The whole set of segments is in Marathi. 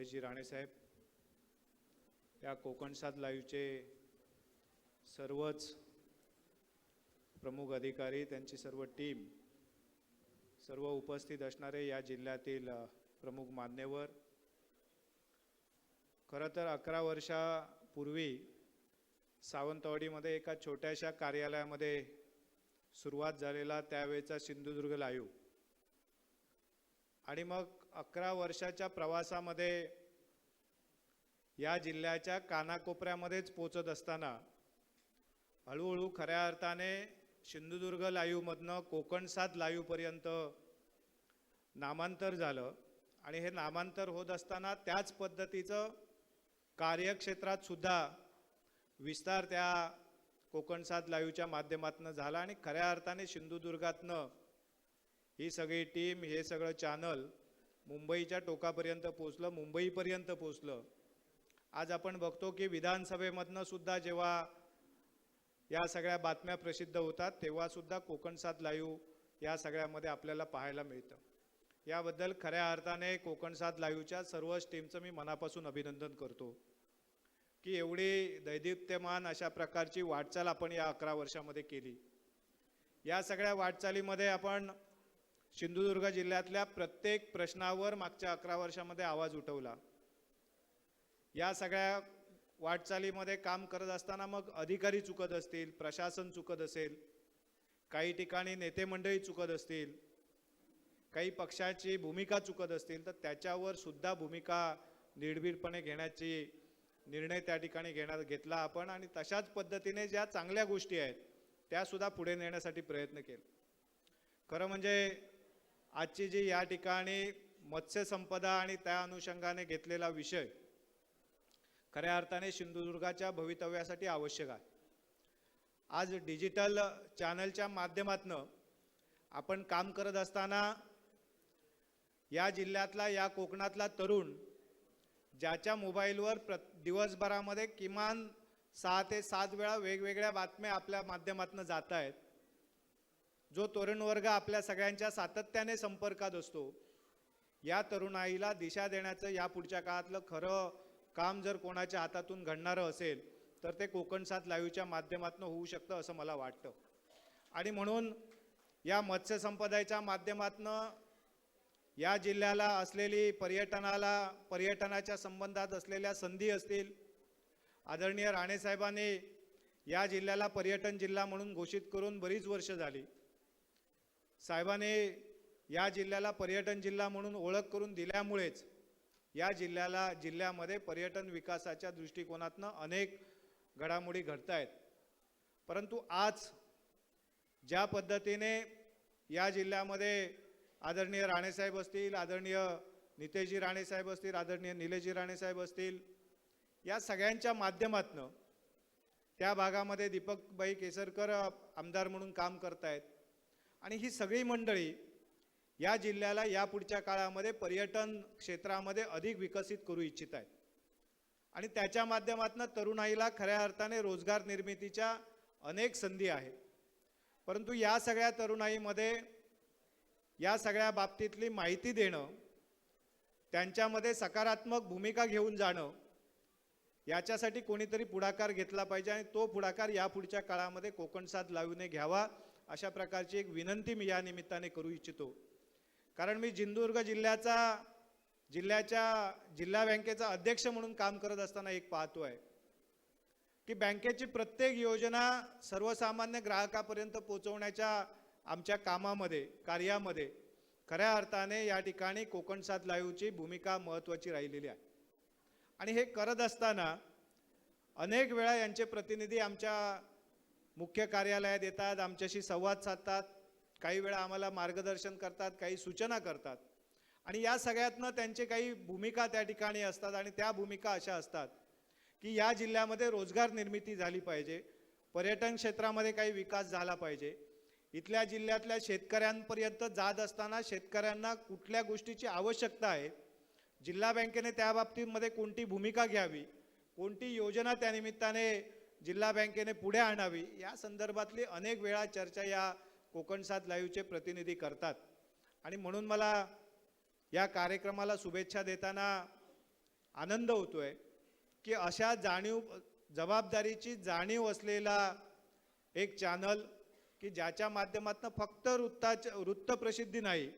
निलेशजी राणेसाहेब या कोकणसात लाईव्हचे सर्वच प्रमुख अधिकारी त्यांची सर्व टीम सर्व उपस्थित असणारे या जिल्ह्यातील प्रमुख मान्यवर. खरं तर अकरा वर्षापूर्वी सावंतवाडीमध्ये एका छोट्याशा कार्यालयामध्ये सुरुवात झालेला त्यावेळेचा सिंधुदुर्ग लाईव्ह. आणि मग अकरा वर्षाच्या प्रवासामध्ये या जिल्ह्याच्या कानाकोपऱ्यामध्येच पोचत असताना हळूहळू खऱ्या अर्थाने सिंधुदुर्ग लाईव्हमधनं कोकण सात लाईव्हपर्यंत नामांतर झालं. आणि हे नामांतर होत असताना त्याच पद्धतीचं कार्यक्षेत्रात सुद्धा विस्तार त्या कोकण सात लाईव्हच्या माध्यमातून झाला. आणि खऱ्या अर्थाने सिंधुदुर्गातनं ही सगळी टीम हे सगळं चॅनल मुंबईच्या टोकापर्यंत पोचलं मुंबईपर्यंत पोचलं आज आपण बघतो की विधानसभेमधनं सुद्धा जेव्हा या सगळ्या बातम्या प्रसिद्ध होतात तेव्हासुद्धा कोकण सात लाईव्ह या सगळ्यामध्ये आपल्याला पाहायला मिळतं. याबद्दल खऱ्या अर्थाने कोकण सात लाईव्हच्या सर्वच टीमचं मी मनापासून अभिनंदन करतो. की एवढी दैदिप्यमान अशा प्रकारची वाटचाल आपण या अकरा वर्षामध्ये केली. या सगळ्या वाटचालीमध्ये आपण सिंधुदुर्ग जिल्ह्यातल्या प्रत्येक प्रश्नावर मागच्या अकरा वर्षामध्ये आवाज उठवला. या सगळ्या वाटचालीमध्ये काम करत असताना मग अधिकारी चुकत असतील प्रशासन चुकत असेल काही ठिकाणी नेते मंडळी चुकत असतील काही पक्षाची भूमिका चुकत असतील तर त्याच्यावर सुद्धा भूमिका निर्भीडपणे घेण्याची निर्णय त्या ठिकाणी घेण्यात घेतला आपण आणि तशाच पद्धतीने ज्या चांगल्या गोष्टी आहेत त्या सुद्धा पुढे नेण्यासाठी प्रयत्न केला. खरं म्हणजे आजची जी या ठिकाणी मत्स्यसंपदा आणि त्या अनुषंगाने घेतलेला विषय खऱ्या अर्थाने सिंधुदुर्गाच्या भवितव्यासाठी आवश्यक आहे. आज डिजिटल चॅनलच्या माध्यमातनं आपण काम करत असताना या जिल्ह्यातला या कोकणातला तरुण ज्याच्या मोबाईलवर प्र दिवसभरामध्ये किमान सहा ते सात वेळा वेगवेगळ्या बातम्या आपल्या माध्यमातून जात आहेत जो तरुण वर्ग आपल्या सगळ्यांच्या सातत्याने संपर्कात असतो या तरुणाईला दिशा देण्याचं या पुढच्या काळातलं खरं काम जर कोणाच्या हातातून घडणारं असेल तर ते कोकण सात लाईव्हच्या माध्यमातून होऊ शकतं असं मला वाटतं. आणि म्हणून या मत्स्यसंपदाच्या माध्यमातून या जिल्ह्याला असलेली पर्यटनाला पर्यटनाच्या संबंधात असलेल्या संधी असतील आदरणीय राणेसाहेबांनी या जिल्ह्याला पर्यटन जिल्हा म्हणून घोषित करून बरीच वर्ष झाली. साहेबांनी या जिल्ह्याला पर्यटन जिल्हा म्हणून ओळख करून दिल्यामुळेच या जिल्ह्याला जिल्ह्यामध्ये पर्यटन विकासाच्या दृष्टिकोनातनं अनेक घडामोडी घडत आहेत परंतु आज ज्या पद्धतीने या जिल्ह्यामध्ये आदरणीय राणेसाहेब असतील आदरणीय नितेशजी राणेसाहेब असतील आदरणीय निलेशजी राणेसाहेब असतील या सगळ्यांच्या माध्यमातनं त्या भागामध्ये दीपकबाई केसरकर आमदार म्हणून काम करतायत. आणि ही सगळी मंडळी या जिल्ह्याला यापुढच्या काळामध्ये पर्यटन क्षेत्रामध्ये अधिक विकसित करू इच्छित आहेत. आणि त्याच्या माध्यमातून तरुणाईला खऱ्या अर्थाने रोजगार निर्मितीच्या अनेक संधी आहेत. परंतु या सगळ्या तरुणाईमध्ये या सगळ्या बाबतीतली माहिती देणं त्यांच्यामध्ये सकारात्मक भूमिका घेऊन जाणं याच्यासाठी कोणीतरी पुढाकार घेतला पाहिजे आणि तो पुढाकार या पुढच्या काळामध्ये कोकण साथ लावून घ्यावा अशा प्रकारची एक विनंती मी या निमित्ताने करू इच्छितो. कारण मी जिंदुर्ग जिल्ह्याचा जिल्ह्याच्या जिल्हा बँकेचा अध्यक्ष म्हणून काम करत असताना एक पाहतो आहे. की बँकेची प्रत्येक योजना सर्वसामान्य ग्राहकापर्यंत पोचवण्याच्या आमच्या कामामध्ये कार्यामध्ये खऱ्या अर्थाने या ठिकाणी कोकण साथ लाईव्हची भूमिका महत्त्वाची राहिलेली आहे. आणि हे करत असताना अनेक वेळा यांचे प्रतिनिधी आमच्या मुख्य कार्यालयात येतात आमच्याशी संवाद साधतात काही वेळा आम्हाला मार्गदर्शन करतात काही सूचना करतात. आणि या सगळ्यातनं त्यांचे काही भूमिका त्या ठिकाणी असतात आणि त्या भूमिका अशा असतात की या जिल्ह्यामध्ये रोजगार निर्मिती झाली पाहिजे पर्यटन क्षेत्रामध्ये काही विकास झाला पाहिजे. इथल्या जिल्ह्यातल्या शेतकऱ्यांपर्यंत जात असताना शेतकऱ्यांना कुठल्या गोष्टीची आवश्यकता आहे जिल्हा बँकेने त्या बाबतीमध्ये कोणती भूमिका घ्यावी कोणती योजना त्यानिमित्ताने जिल्हा बँकेने पुढे आणावी. या संदर्भातली अनेक वेळा चर्चा या कोकण सात लाईव्हचे प्रतिनिधी करतात. आणि म्हणून मला या कार्यक्रमाला शुभेच्छा देताना आनंद होतो आहे की अशा जाणीव जबाबदारीची जाणीव असलेला एक चॅनल की ज्याच्या माध्यमातून फक्त वृत्ताच्या वृत्तप्रसिद्धी नाही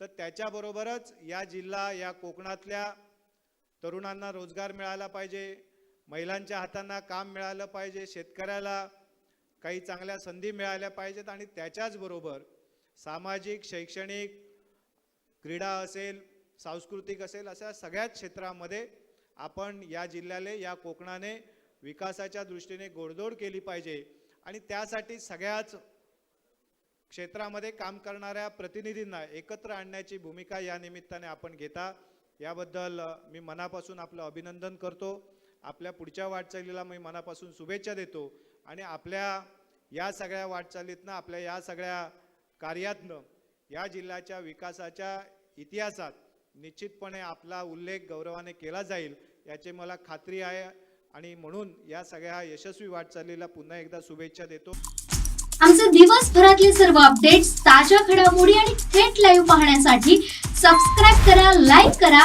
तर त्याच्याबरोबरच या जिल्हा या कोकणातल्या तरुणांना रोजगार मिळाला पाहिजे. महिलांच्या हातांना काम मिळालं पाहिजे शेतकऱ्याला काही चांगल्या संधी मिळाल्या पाहिजेत आणि त्याच्याचबरोबर सामाजिक शैक्षणिक क्रीडा असेल सांस्कृतिक असेल अशा सगळ्याच क्षेत्रामध्ये आपण या जिल्ह्याने या कोकणाने विकासाच्या दृष्टीने गोडदोड केली पाहिजे आणि त्यासाठी सगळ्याच क्षेत्रामध्ये काम करणाऱ्या प्रतिनिधींना एकत्र आणण्याची भूमिका या निमित्ताने आपण घेता. याबद्दल मी मनापासून आपलं अभिनंदन करतो. आपल्या पुढच्या वाटचालीला मी मनापासून शुभेच्छा देतो आणि आपल्या या सगळ्या वाटचालीतनं आपल्या या सगळ्या कार्यातनं या जिल्ह्याच्या विकासाच्या इतिहासात निश्चितपणे आपला उल्लेख गौरवाने केला जाईल याची मला खात्री आहे. आणि म्हणून या सगळ्या यशस्वी वाटचालीला पुन्हा एकदा शुभेच्छा देतो. आमचे दिवसभरातले सर्व अपडेट्स ताज्या घडामोडी आणि थेट लाईव्ह पाहण्यासाठी सबस्क्राईब करा लाईक करा